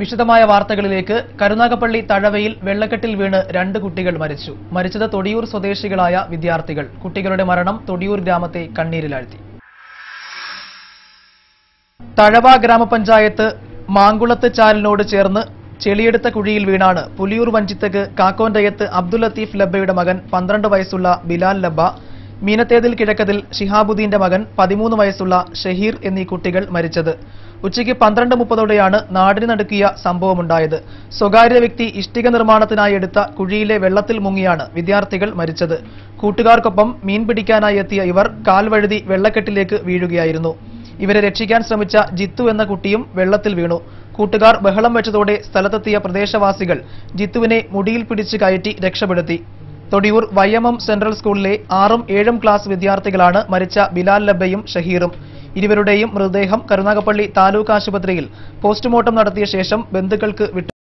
വിശദമായ വാർത്തകളിലേക്ക് കരുനാഗപ്പള്ളി തഴവയിൽ വെള്ളക്കെട്ടിൽ വീണ് രണ്ട് കുട്ടികൾ മരിച്ചു. മരിച്ചത് തൊടിയൂർ സ്വദേശികളായ വിദ്യാർത്ഥികൾ. കുട്ടികളുടെ മരണം തൊടിയൂർ ഗ്രാമത്തെ കണ്ണീരിലാഴ്ത്തി. തഴവ ഗ്രാമപഞ്ചായത്ത് മാങ്കുളത്ത് ചാലിനോട് ചേർന്ന് ചെളിയെടുത്ത കുഴിയിൽ വീണാണ് പുലിയൂർ വഞ്ചിത്തക്ക് കാക്കോന്റയത്ത് അബ്ദുൽ ലത്തീഫ് ലബ്ബയുടെ മകൻ പന്ത്രണ്ട് വയസ്സുള്ള ബിലാൽ ലബ്ബ മീനത്തേതിൽ കിഴക്കതിൽ ഷിഹാബുദ്ദീന്റെ മകൻ പതിമൂന്ന് വയസ്സുള്ള ഷഹീർ എന്നീ കുട്ടികൾ മരിച്ചത്. ഉച്ചയ്ക്ക് പന്ത്രണ്ട് മുപ്പതോടെയാണ് നാടിന് നടുക്കിയ സംഭവമുണ്ടായത്. സ്വകാര്യ വ്യക്തി ഇഷ്ടിക നിർമ്മാണത്തിനായി എടുത്ത കുഴിയിലെ വെള്ളത്തിൽ മുങ്ങിയാണ് വിദ്യാർത്ഥികൾ മരിച്ചത്. കൂട്ടുകാർക്കൊപ്പം മീൻ പിടിക്കാനായി എത്തിയ ഇവർ കാൽവഴുതി വെള്ളക്കെട്ടിലേക്ക് വീഴുകയായിരുന്നു. ഇവരെ രക്ഷിക്കാൻ ശ്രമിച്ച ജിത്തു എന്ന കുട്ടിയും വെള്ളത്തിൽ വീണു. കൂട്ടുകാർ ബഹളം വെച്ചതോടെ സ്ഥലത്തെത്തിയ പ്രദേശവാസികൾ ജിത്തുവിനെ മുടിയിൽ പിടിച്ച് കയറ്റി രക്ഷപ്പെടുത്തി. തൊടിയൂർ വയ്യമം സെൻട്രൽ സ്കൂളിലെ ആറും ഏഴും ക്ലാസ് വിദ്യാർത്ഥികളാണ് മരിച്ച ബിലാൽ ലബ്ബയും ഷഹീറും. ഇരുവരുടെയും മൃതദേഹം കരുനാഗപ്പള്ളി താലൂക്ക് ആശുപത്രിയിൽ പോസ്റ്റ്മോർട്ടം നടത്തിയ ശേഷം ബന്ധുക്കൾക്ക് വിട്ടു